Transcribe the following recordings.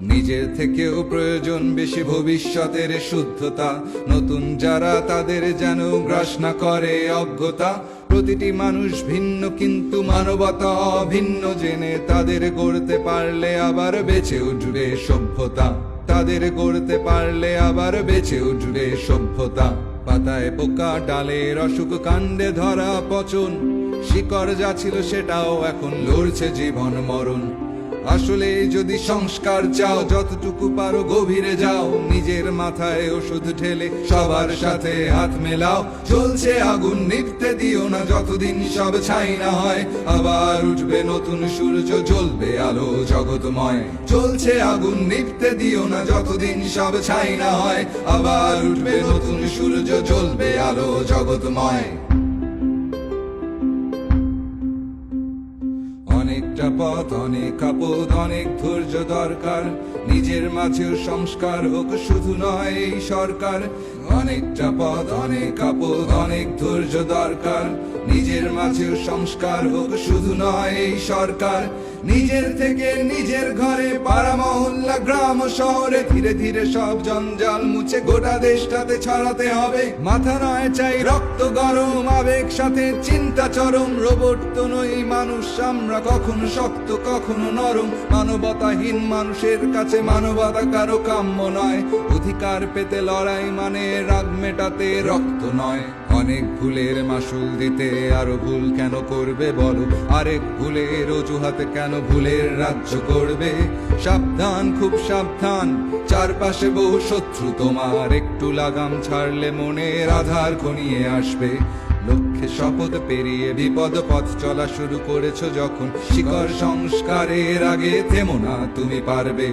নিজের থেকেও প্রয়োজন বেশি ভবিষ্যতের শুদ্ধতা। নতুন যারা তাদের যেন গ্রাস না করে অজ্ঞতা। প্রতিটি মানুষ ভিন্ন কিন্তু মানবতা অভিন্ন। জেনে তাদের গড়তে পারলে আবার বেঁচে উঠবে সভ্যতা। তাদের গড়তে পারলে আবার বেঁচে উঠবে সভ্যতা। পাতায় পোকা, ডালের অসুখ, কাণ্ডে ধরা, পচন। শিকড় যা ছিল সেটাও এখন লড়ছে জীবন মরণ। আসলে যদি সংস্কার চাও, যতটুকু পারো গভীরে যাও। নিজের মাথায় ওষুধ ঢেলে সবার সাথে হাত মেলাও। চলছে আগুন, নিভতে দিও না, যতদিন সব ছাই না হয়। আবার উঠবে নতুন সূর্য, জ্বলবে আলো জগৎময়। চলছে আগুন, নিভতে দিও না, যতদিন সব ছাই না হয়। আবার উঠবে নতুন সূর্য, জ্বলবে আলো জগৎময়। পথ অনেক আপদ অনেক ধৈর্য দরকার। নিজের মাঝেও সংস্কার হোক, শুধু নয় এই সরকার। অনেকটা পথ, অনেক আপদ অনেক ধৈর্য দরকার। নিজের মাঝেও সংস্কার হোক, শুধু নয় এই সরকার। নিজের থেকে নিজের ঘরে পাড়া মহল্লা গ্রাম শহরে ধীরে ধীরে সব জঞ্জাল মুছে গোটা দেশটাতে ছড়াতে হবে। মাথা নয় চাই রক্ত গরম, আবেগ সাথে, চিন্তা চরম, রোবট তো নই মানুষ, আমরা কখনো শক্ত, কখনো নরম। মানবতাহীন মানুষের কাছে মানবতা কারও কাম্য নয়। অধিকার পেতে লড়াই মানে রাগ মেটাতে রক্ত নয়। অনেক ভুলের মাসুল দিতে আরও ভুল কেন করবে বলো? আরেক ভুলের অজুহাতে কেন ভুলের রাজ্য করবে? সাবধান, খুব সাবধান, চারপাশে বহু শত্রু, তোমার একটু লাগাম ছাড়লে মনের আধার ঘনিয়ে আসবে। লক্ষ্যে শপথ পেরিয়ে বিপদ পথ চলা শুরু করেছ যখন। শিকড় সংস্কারের আগে থেমো না, তুমি পারবে।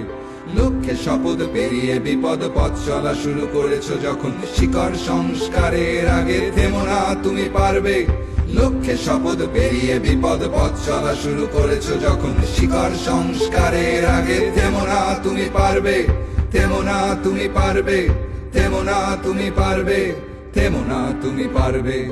লক্ষ্যে শপথ পেরিয়ে বিপদ পথ চলা শুরু করেছ যখন। শিকড় সংস্কারের আগে থেমো না, তুমি পারবে। লক্ষ্যে শপথ পেরিয়ে বিপদ পথ চলা শুরু করেছ যখন। শিকড় সংস্কারের আগে থেমো না, তুমি পারবে। থেমো না, তুমি পারবে। থেমো না, তুমি পারবে। থেমো না, তুমি পারবে।